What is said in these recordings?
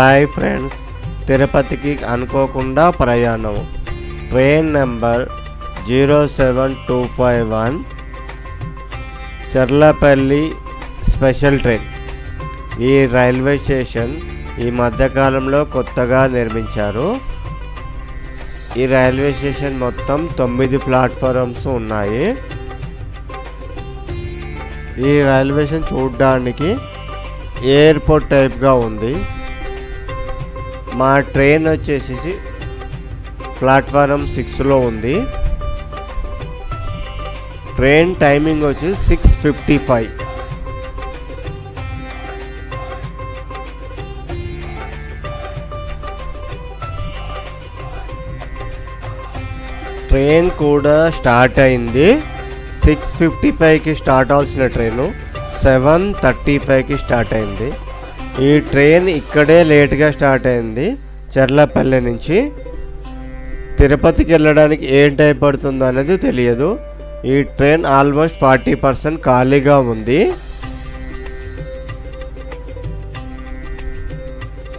Hi friends తిరుపతికి అనుకోకుండా ప్రయాణం. Train number zero seven two five one Charlapalli special train. ఈ రైల్వే స్టేషన్ ఈ మధ్యకాలంలో కొత్తగా నిర్మించారు. ఈ రైల్వే స్టేషన్ మొత్తం తొమ్మిది ప్లాట్ఫారమ్స్ ఉన్నాయి. ఈ రైల్వే స్టేషన్ చూడడానికి ఎయిర్పోర్ట్ టైప్గా ఉంది. మా ట్రైన్ వచ్చేసి ప్లాట్ఫారం సిక్స్లో ఉంది. ట్రైన్ టైమింగ్ వచ్చి సిక్స్ ఫిఫ్టీ ఫైవ్. ట్రైన్ కూడా స్టార్ట్ అయింది. సిక్స్ ఫిఫ్టీ ఫైవ్కి స్టార్ట్ అవ్వాల్సిన ట్రైను సెవెన్ థర్టీ ఫైవ్కి స్టార్ట్ అయింది. ఈ ట్రైన్ ఇక్కడే లేట్గా స్టార్ట్ అయింది. చెర్లపల్లి నుంచి తిరుపతికి వెళ్ళడానికి ఏం టైం పడుతుందో అనేది తెలియదు. ఈ ట్రైన్ ఆల్మోస్ట్ ఫార్టీ పర్సెంట్ ఖాళీగా ఉంది.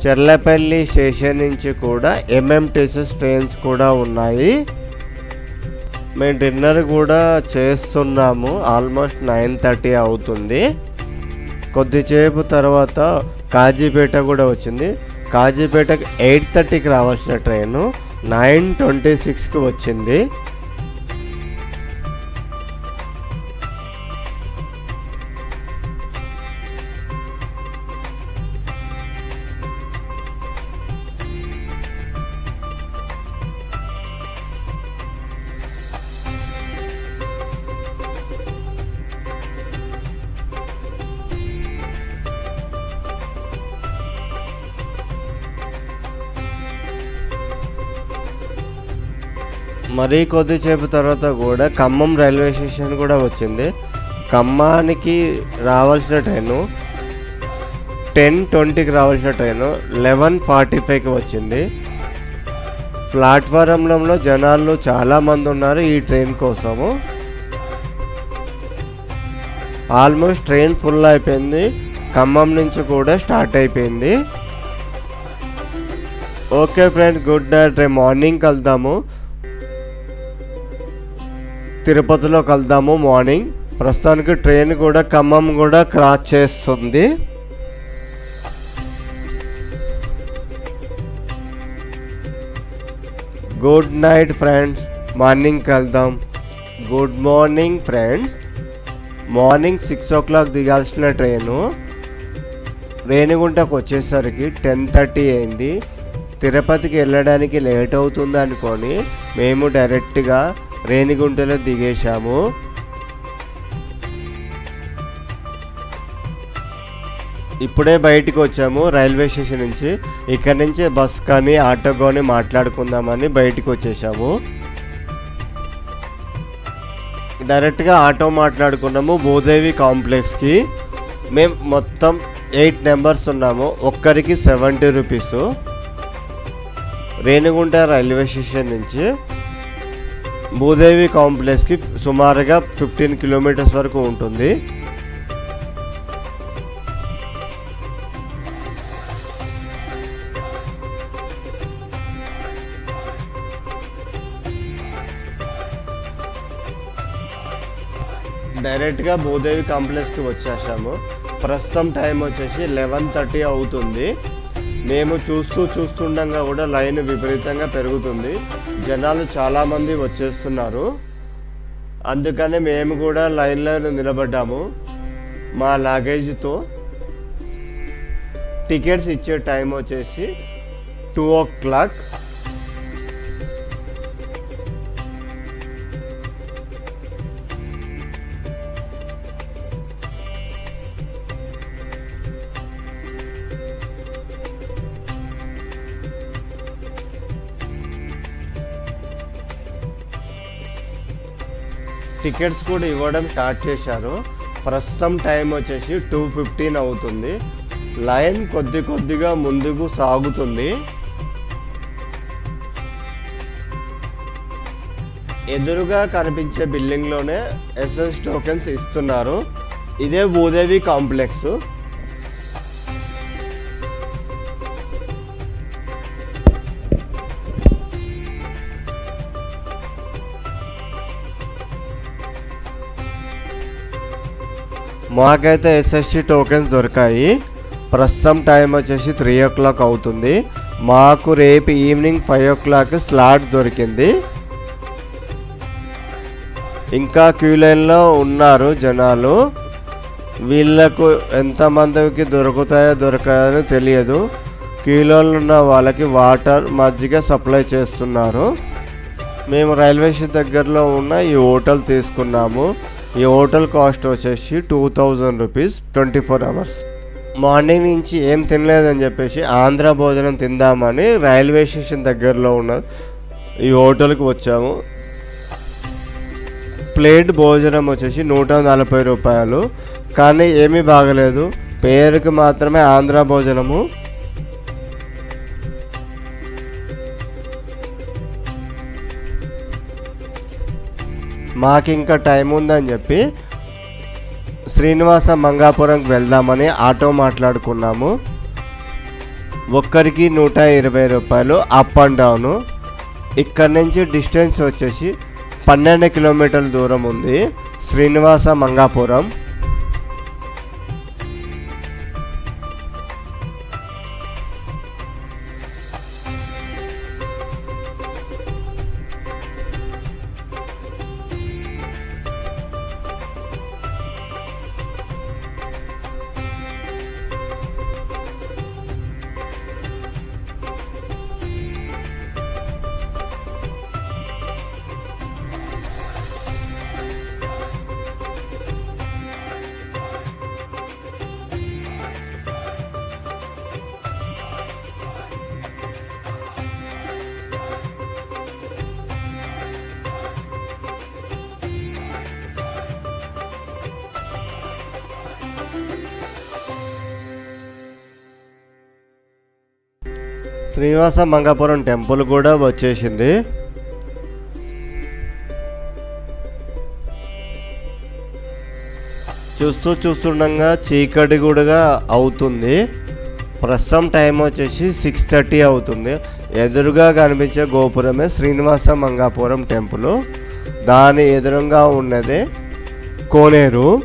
చెర్లపల్లి స్టేషన్ నుంచి కూడా ఎంఎంటీసీస్ ట్రైన్స్ కూడా ఉన్నాయి. మేము డిన్నర్ కూడా చేస్తున్నాము. ఆల్మోస్ట్ నైన్ థర్టీ అవుతుంది. కొద్దిసేపు తర్వాత కాజీపేట కూడా వచ్చింది. కాజీపేటకు ఎయిట్ థర్టీకి రావాల్సిన ట్రైను నైన్ ట్వంటీ సిక్స్కి వచ్చింది. మరీ కొద్దిసేపు తర్వాత కూడా ఖమ్మం రైల్వే స్టేషన్ కూడా వచ్చింది. ఖమ్మానికి రావాల్సిన ట్రైను టెన్ ట్వంటీకి రావాల్సిన ట్రైను లెవెన్ ఫార్టీ ఫైవ్కి వచ్చింది. ప్లాట్ఫారంలో జనాలు చాలామంది ఉన్నారు ఈ ట్రైన్ కోసము. ఆల్మోస్ట్ ట్రైన్ ఫుల్ అయిపోయింది. ఖమ్మం నుంచి కూడా స్టార్ట్ అయిపోయింది. Okay friends good night. రేపు మార్నింగ్ కలుద్దాము. తిరుపతిలో కలుద్దాము మార్నింగ్. ప్రస్తుతానికి ట్రైన్ కూడా ఖమ్మం కూడా క్రాస్ చేస్తుంది. గుడ్ నైట్ ఫ్రెండ్స్ మార్నింగ్ కలుద్దాం. Good morning friends morning six o'clock దిగాల్సిన train. రేణిగుంటకు వచ్చేసరికి టెన్ థర్టీ అయింది. తిరుపతికి వెళ్ళడానికి లేట్ అవుతుంది అనుకొని మేము డైరెక్ట్గా రేణిగుంటలో దిగేశాము. ఇప్పుడే బయటికి వచ్చాము రైల్వే స్టేషన్ నుంచి. ఇక్కడ నుంచి బస్ కానీ ఆటో కానీ మాట్లాడుకుందామని బయటికి వచ్చేసాము డైరెక్ట్గా ఆటో మాట్లాడుకున్నాము భూదేవి కాంప్లెక్స్కి. మేము మొత్తం ఎయిట్ నెంబర్స్ ఉన్నాము. ఒక్కరికి seventy rupees. Renigunta railway station నుంచి. భూదేవి కాంప్లెక్స్కి సుమారుగా ఫిఫ్టీన్ కిలోమీటర్స్ వరకు ఉంటుంది. డైరెక్ట్గా భూదేవి కాంప్లెక్స్కి వచ్చేసాము. ప్రస్తుతం టైం వచ్చేసి లెవెన్ థర్టీ అవుతుంది. మేము చూస్తూ చూస్తుండగా కూడా లైన్ విపరీతంగా పెరుగుతుంది. జనాలు చాలామంది వచ్చేస్తున్నారు. అందుకనే మేము కూడా లైన్లో నిలబడ్డాము. మా లాగేజ్తో టికెట్స్ ఇచ్చే టైం వచ్చేసి టూ ఓ క్లాక్. టికెట్స్ కూడా ఇవ్వడం స్టార్ట్ చేశారు. ప్రస్తుతం టైం వచ్చేసి టూ ఫిఫ్టీన్ అవుతుంది. లైన్ కొద్ది కొద్దిగా ముందుకు సాగుతుంది. ఎదురుగా కనిపించే బిల్డింగ్లోనే ఎస్ఎస్ టోకెన్స్ ఇస్తున్నారు. ఇదే భూదేవి కాంప్లెక్స్. మాకైతే ఎస్ఎస్సి టోకెన్స్ దొరికాయి. ప్రస్తుతం టైం వచ్చేసి త్రీ ఓ క్లాక్ అవుతుంది. మాకు రేపు evening five o'clock slot దొరికింది. ఇంకా క్యూ లైన్లో ఉన్నారు జనాలు. వీళ్ళకు ఎంతమందికి దొరుకుతాయో దొరకదని తెలియదు. క్యూలో ఉన్న వాళ్ళకి వాటర్ మజ్జిగ సప్లై చేస్తున్నారు. మేము రైల్వే స్టేషన్ దగ్గరలో ఉన్న ఈ హోటల్ తీసుకున్నాము. ఈ హోటల్ కాస్ట్ వచ్చేసి two thousand rupees twenty four hours. Morning నుంచి ఏం తినలేదని చెప్పేసి ఆంధ్ర భోజనం తిందామని రైల్వే స్టేషన్ దగ్గరలో ఉన్న ఈ హోటల్కి వచ్చాము. ప్లేట్ భోజనం వచ్చేసి నూట నలభై రూపాయలు. కానీ ఏమీ బాగలేదు. పేరుకి మాత్రమే ఆంధ్ర భోజనము. మాకు ఇంకా టైం ఉందని చెప్పి శ్రీనివాస మంగాపురంకి వెళ్దామని ఆటో మాట్లాడుకున్నాము. ఒక్కరికి నూట ఇరవై రూపాయలు అప్ అండ్ డౌను. ఇక్కడ నుంచి డిస్టెన్స్ వచ్చేసి పన్నెండు కిలోమీటర్ల దూరం ఉంది శ్రీనివాస మంగాపురం. శ్రీనివాస మంగాపురం టెంపుల్ కూడా వచ్చేసింది. చూస్తూ చూస్తుండగా చీకటి కూడా అవుతుంది. ప్రస్తుతం టైం వచ్చేసి సిక్స్ థర్టీ అవుతుంది. ఎదురుగా కనిపించే గోపురమే శ్రీనివాస మంగాపురం టెంపుల్. దాని ఎదురుగా ఉన్నదే కోనేరు.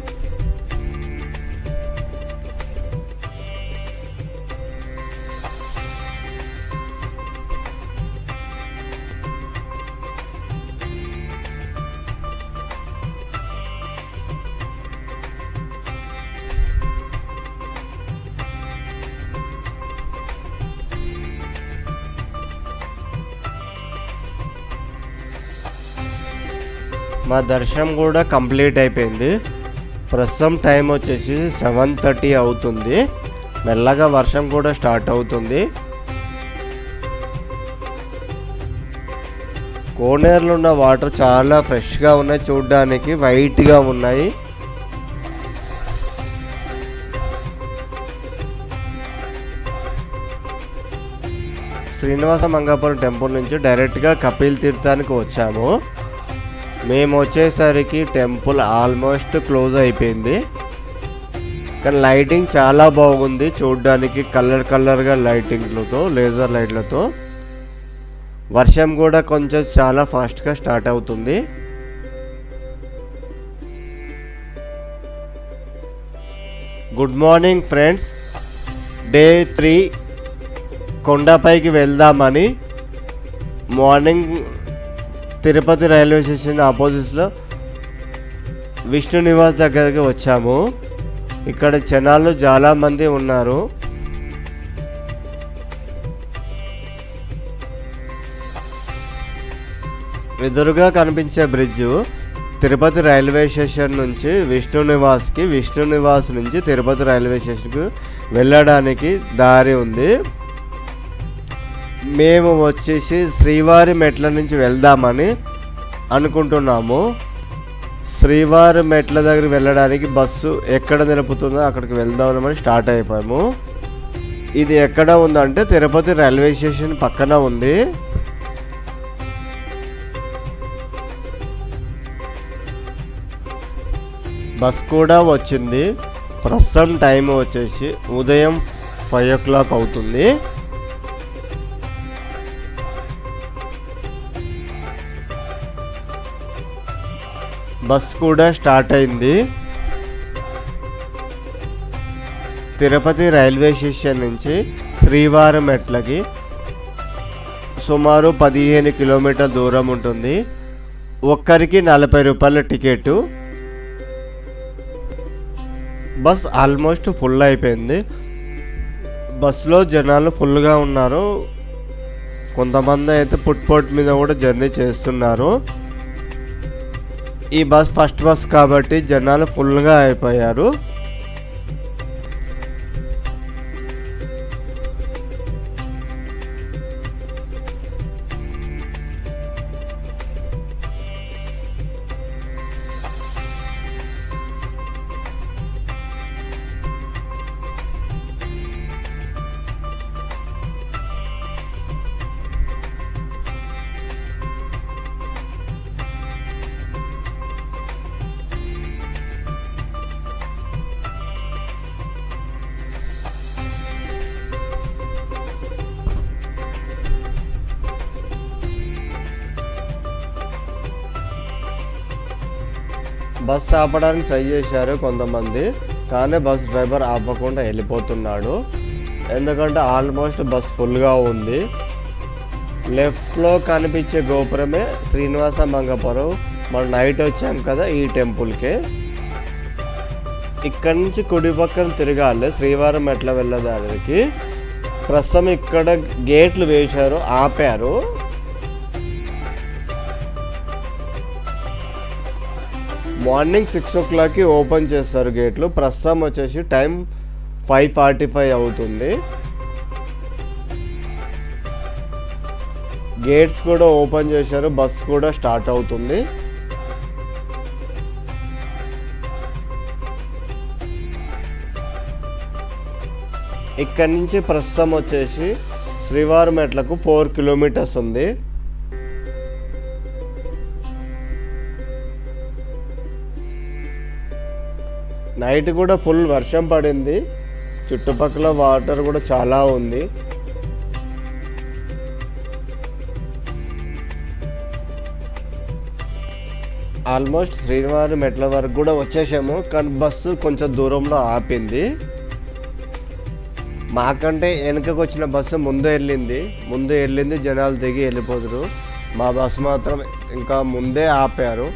మా దర్శనం కూడా కంప్లీట్ అయిపోయింది. ప్రస్తుతం టైం వచ్చేసి సెవెన్ థర్టీ అవుతుంది. మెల్లగా వర్షం కూడా స్టార్ట్ అవుతుంది. కోనేరులో ఉన్న వాటర్ చాలా ఫ్రెష్గా ఉన్నాయి చూడడానికి వైట్గా ఉన్నాయి. శ్రీనివాస మంగాపురం టెంపుల్ నుంచి డైరెక్ట్గా కపిల్ తీర్థానికి వచ్చాము. మేము వచ్చేసరికి టెంపుల్ ఆల్మోస్ట్ క్లోజ్ అయిపోయింది. కానీ లైటింగ్ చాలా బాగుంది. చూడడానికి కలర్ కలర్గా లైటింగ్లతో లేజర్ లైట్లతో. వర్షం కూడా కొంచెం చాలా ఫాస్ట్గా స్టార్ట్ అవుతుంది. Good morning friends. Day three కొండపైకి వెళ్దామని మార్నింగ్ తిరుపతి రైల్వే స్టేషన్ ఆపోజిట్లో విష్ణు నివాస్ దగ్గరికి వచ్చాము. ఇక్కడ జనాలు చాలా మంది ఉన్నారు. ఎదురుగా కనిపించే బ్రిడ్జ్ తిరుపతి రైల్వే స్టేషన్ నుంచి విష్ణు నివాస్కి విష్ణు నివాస్ నుంచి తిరుపతి రైల్వే స్టేషన్కు వెళ్ళడానికి దారి ఉంది. మేము వచ్చేసి శ్రీవారి మెట్ల నుంచి వెళ్దామని అనుకుంటున్నాము. శ్రీవారి మెట్ల దగ్గర వెళ్ళడానికి బస్సు ఎక్కడ నిలుపుతుందో అక్కడికి వెళ్దామని స్టార్ట్ అయిపోయాము. ఇది ఎక్కడ ఉందంటే తిరుపతి రైల్వే స్టేషన్ పక్కన ఉంది. బస్ కూడా వచ్చింది. ప్రస్తుతం టైం వచ్చేసి ఉదయం ఫైవ్ ఓ క్లాక్ అవుతుంది. బస్ కూడా స్టార్ట్ అయింది. తిరుపతి రైల్వే స్టేషన్ నుంచి శ్రీవారం మెట్లకి సుమారు పదిహేను కిలోమీటర్ దూరం ఉంటుంది. ఒక్కరికి నలభై రూపాయల టికెట్. బస్ ఆల్మోస్ట్ ఫుల్ అయిపోయింది. బస్సులో జనాలు ఫుల్గా ఉన్నారు. కొంతమంది అయితే పుట్పోట్ మీద కూడా జర్నీ చేస్తున్నారు. ఈ బస్ ఫస్ట్ బస్ కాబట్టి జనాలు ఫుల్గా అయిపోయారు. బస్సు ఆపడానికి ట్రై చేశారు కొంతమంది కానీ బస్ డ్రైవర్ ఆపకుండా వెళ్ళిపోతున్నాడు. ఎందుకంటే ఆల్మోస్ట్ బస్ ఫుల్గా ఉంది. లెఫ్ట్లో కనిపించే గోపురమే శ్రీనివాస మంగపురం. మనం నైట్ వచ్చాం కదా ఈ టెంపుల్కే. ఇక్కడి నుంచి కుడి పక్కన తిరగాలి శ్రీవారం ఎట్లా వెళ్ళదానికి. ప్రస్తుతం ఇక్కడ గేట్లు వేశారు ఆపారు. మార్నింగ్ సిక్స్ ఓ క్లాక్కి ఓపెన్ చేస్తారు గేట్లు. ప్రస్తుతం వచ్చేసి టైం ఫైవ్ ఫార్టీ ఫైవ్ అవుతుంది. గేట్స్ కూడా ఓపెన్ చేశారు బస్ కూడా స్టార్ట్ అవుతుంది. ఇక్కడి నుంచి ప్రస్తుతం వచ్చేసి శ్రీవారి మెట్లకు ఫోర్ కిలోమీటర్స్ ఉంది. నైట్ కూడా ఫుల్ వర్షం పడింది. చుట్టుపక్కల వాటర్ కూడా చాలా ఉంది. ఆల్మోస్ట్ శ్రీనివారి మెట్ల వరకు కూడా వచ్చేసాము కానీ బస్సు కొంచెం దూరంలో ఆపింది. మాకంటే వెనకకు వచ్చిన బస్సు ముందే వెళ్ళింది. ముందు వెళ్ళింది జనాలు దిగి వెళ్ళిపోతురు మా బస్సు మాత్రం ఇంకా ముందే ఆపారు.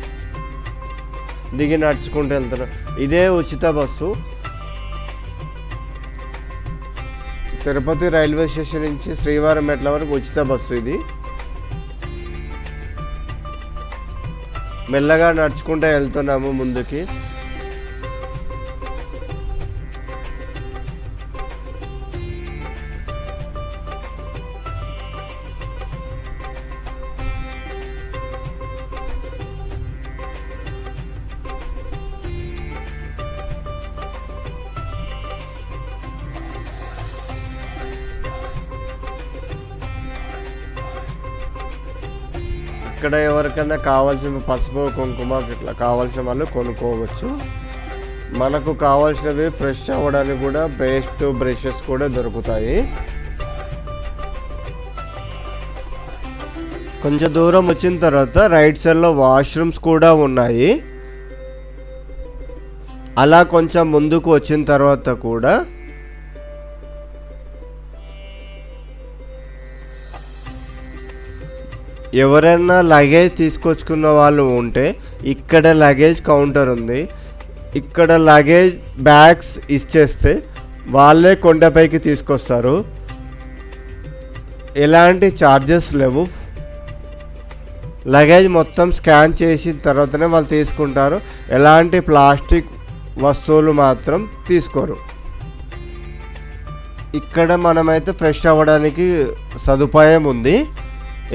దిగి నడుచుకుంటూ వెళ్తారు. ఇదే ఉచిత బస్సు. తిరుపతి రైల్వే స్టేషన్ నుంచి శ్రీవారం మెట్ల వరకు ఉచిత బస్సు ఇది. మెల్లగా నడుచుకుంటూ వెళ్తున్నాము ముందుకి. ఇక్కడ ఎవరికైనా కావాల్సిన పసుపు కుంకుమ ఇట్లా కావాల్సిన వాళ్ళు కొనుక్కోవచ్చు. మనకు కావాల్సినవి ఫ్రెష్ అవ్వడానికి కూడా పేస్ట్ బ్రషెస్ కూడా దొరుకుతాయి. కొంచెం దూరం వచ్చిన తర్వాత రైట్ సైడ్లో వాష్రూమ్స్ కూడా ఉన్నాయి. అలా కొంచెం ముందుకు వచ్చిన తర్వాత కూడా ఎవరైనా లగేజ్ తీసుకొచ్చుకున్న వాళ్ళు ఉంటే ఇక్కడ లగేజ్ కౌంటర్ ఉంది. ఇక్కడ లగేజ్ బ్యాగ్స్ ఇచ్చేస్తే వాళ్ళే కొండపైకి తీసుకొస్తారు. ఎలాంటి ఛార్జెస్ లేవు. లగేజ్ మొత్తం స్కాన్ చేసిన తర్వాతనే వాళ్ళు తీసుకుంటారు. ఎలాంటి ప్లాస్టిక్ వస్తువులు మాత్రం తీసుకోరు. ఇక్కడ మనమైతే ఫ్రెష్ అవ్వడానికి సదుపాయం ఉంది.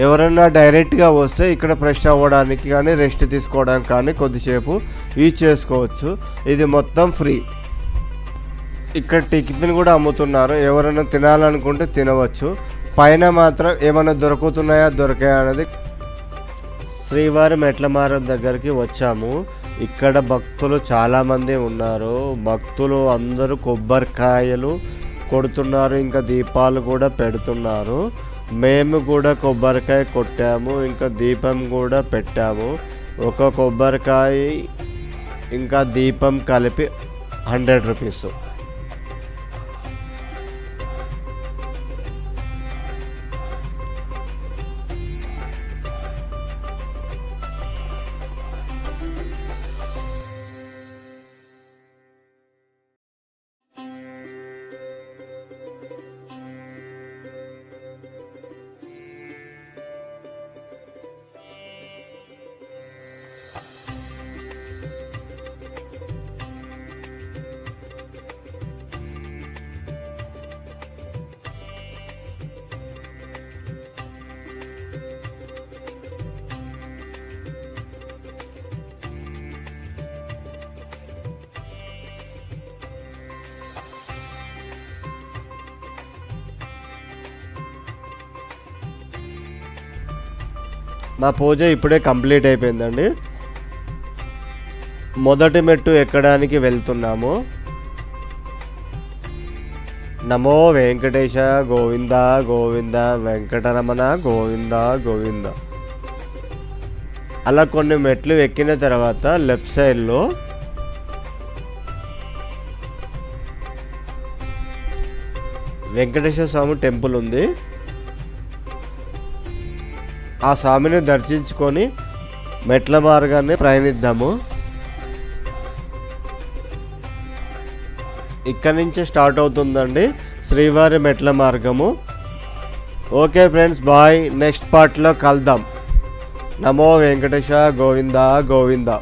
ఎవరైనా డైరెక్ట్గా వస్తే ఇక్కడ ఫ్రెష్ అవ్వడానికి కానీ రెస్ట్ తీసుకోవడానికి కానీ కొద్దిసేపు యూజ్ చేసుకోవచ్చు. ఇది మొత్తం ఫ్రీ. ఇక్కడ టిఫిన్ కూడా అమ్ముతున్నారు. ఎవరైనా తినాలనుకుంటే తినవచ్చు. పైన మాత్రం ఏమైనా దొరుకుతున్నాయా దొరికాయా అనేది శ్రీవారి మెట్లమారం దగ్గరికి వచ్చాము. ఇక్కడ భక్తులు చాలామంది ఉన్నారు. భక్తులు అందరూ కొబ్బరికాయలు కొడుతున్నారు. ఇంకా దీపాలు కూడా పెడుతున్నారు. మేము కూడా కొబ్బరికాయ కొట్టాము ఇంకా దీపం కూడా పెట్టాము. ఒక కొబ్బరికాయ ఇంకా దీపం కలిపి హండ్రెడ్ రూపీస్. మా పూజ ఇప్పుడే కంప్లీట్ అయిపోయిందండి. మొదటి మెట్టు ఎక్కడానికి వెళ్తున్నాము. నమో వెంకటేశ గోవింద గోవింద వెంకటరమణ గోవింద గోవింద. అలా కొన్ని మెట్లు ఎక్కిన తర్వాత లెఫ్ట్ సైడ్లో వెంకటేశ్వర స్వామి టెంపుల్ ఉంది. ఆ స్వామిని దర్శించుకొని మెట్ల మార్గాన్ని ప్రయాణిద్దాము. ఇక్కడి నుంచే స్టార్ట్ అవుతుందండి శ్రీవారి మెట్ల మార్గము. Okay friends bye. నెక్స్ట్ పార్ట్లో కలుద్దాం. నమో వెంకటేశ గోవిందా గోవిందా.